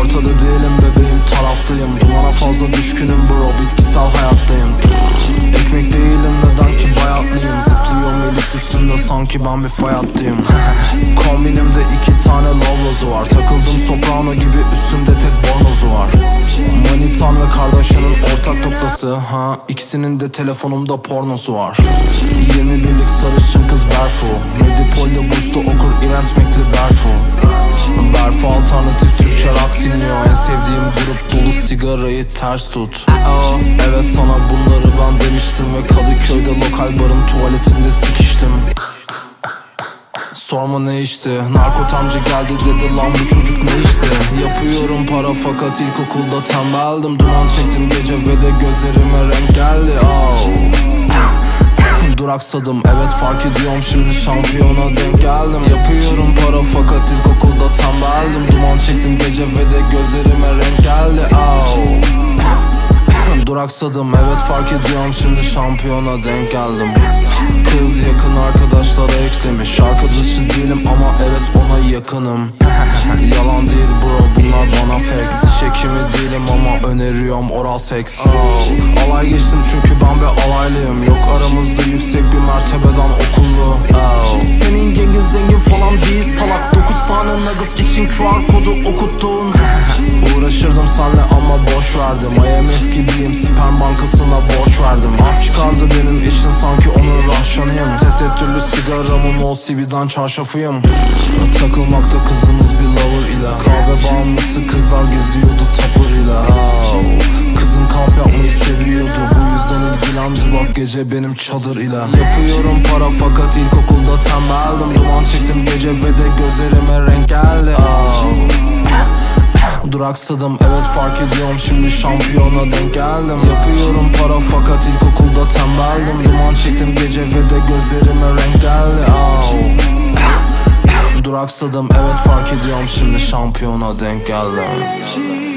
Ortada değilim bebeğim taraftayım. Dumana fazla düşkünüm bro bitkisel hayattayım. Ekmek değilim neden ki bayatlıyım. Zıplıyor melis üstümde sanki ben bir fay hattıyım noktası ha ikisinin de telefonumda pornosu var. 21'lik sarışın kız Berfu. Medipol'de burslu okur İrent Mekli Berfu. Berfu alternatif Türkçe rock dinliyor. En sevdiğim grup dolu sigarayı ters tut. Evet sana bunları ben demiştim Ve Kadıköy'de lokal barın tuvaletinde sikiştim Sorma ne içti Narkotamcı geldi dedi lan bu çocuk ne içti Yapıyorum para fakat ilkokulda tembeldim. Duman çektim gece ve de gözlerime renk geldi. Oh. Duraksadım evet fark ediyorum. Şimdi şampiyona denk geldim. Yapıyorum para fakat ilkokulda tembeldim. Duman çektim gece ve de gözlerime renk geldi. Oh. Duraksadım evet fark ediyorum. Şimdi şampiyona denk geldim. Kız yakın arkadaşlara yakınım Yalan değil bro bunlar bana flex Çekimi değilim ama öneriyorum oral seks. Oh. Alay geçtim çünkü ben bir alaylıyım. Yok aramızda yüksek bir mertebeden okullu oh. Senin gengin zengin falan değil salak. 9 tane nugget için QR kodu okuttun Uğraşırdım senle ama boş verdim. IMF CB'den çarşafıyım Takılmakta kızınız bir lover ile. Kahve bağımlısı kızlar geziyordu tapır ile. Kızın kamp yapmayı seviyordu. Bu yüzden ilgilendi bak gece benim çadır ile Yapıyorum para fakat ilkokulda tembeldim. Duman çektim gece ve de gözlerime renk geldi. Duraksadım evet fark ediyorum. Şimdi şampiyona denk geldim. Yapıyorum para fakat ilkokulda tembeldim. Duman çektim gece ve de gözlerime renk geldi. Oh. Duraksadım evet fark ediyorum şimdi şampiyona denk geldim